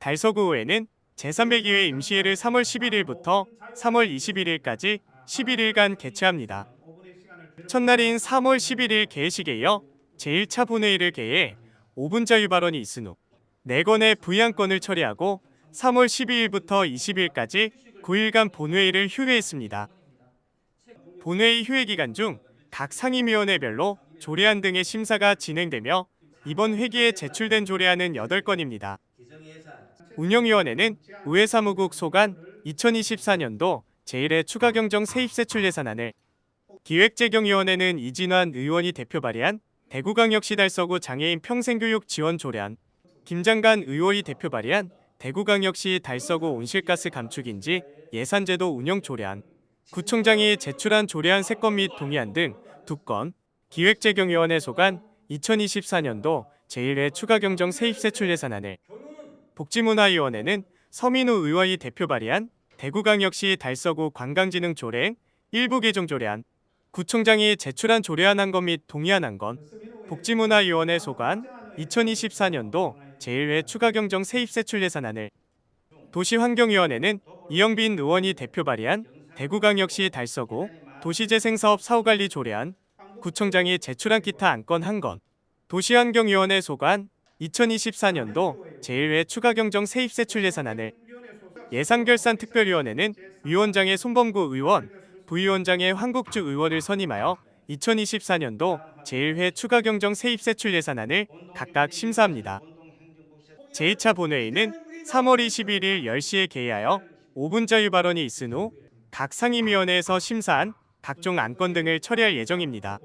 달서구의회는 제300기회 임시회를 3월 11일부터 3월 21일까지 11일간 개최합니다. 첫날인 3월 11일 개회식에 이어 제1차 본회의를 개해 5분 자유 발언이 있은 후 4건의 부의안건을 처리하고 3월 12일부터 20일까지 9일간 본회의를 휴회했습니다. 본회의 휴회 기간 중 각 상임위원회별로 조례안 등의 심사가 진행되며 이번 회기에 제출된 조례안은 8건입니다. 운영위원회는 의회사무국 소관 2024년도 제1회 추가경정 세입세출 예산안을 기획재경위원회는 이진환 의원이 대표 발의한 대구광역시 달서구 장애인 평생교육 지원 조례안 김장관 의원이 대표 발의한 대구광역시 달서구 온실가스 감축인지 예산제도 운영 조례안 구청장이 제출한 조례안 3건 및 동의안 등 2건 기획재경위원회 소관 2024년도 제1회 추가경정 세입세출 예산안을 복지문화위원회는 서민우 의원이 대표 발의한 대구광역시 달서구 관광진흥 조례 일부 개정 조례안 구청장이 제출한 조례안 한 건 및 동의안 한 건 복지문화위원회 소관 2024년도 제1회 추가경정 세입세출 예산안을 도시환경위원회는 이영빈 의원이 대표 발의한 대구광역시 달서구 도시재생사업 사후관리 조례안 구청장이 제출한 기타 안건 한 건 도시환경위원회 소관 2024년도 제1회 추가경정 세입세출 예산안을 예산결산 특별위원회는 위원장의 손범구 의원, 부위원장의 황국주 의원을 선임하여 2024년도 제1회 추가경정 세입세출 예산안을 각각 심사합니다. 제2차 본회의는 3월 21일 10시에 개의하여 5분 자유 발언이 있은 후 각 상임위원회에서 심사한 각종 안건 등을 처리할 예정입니다.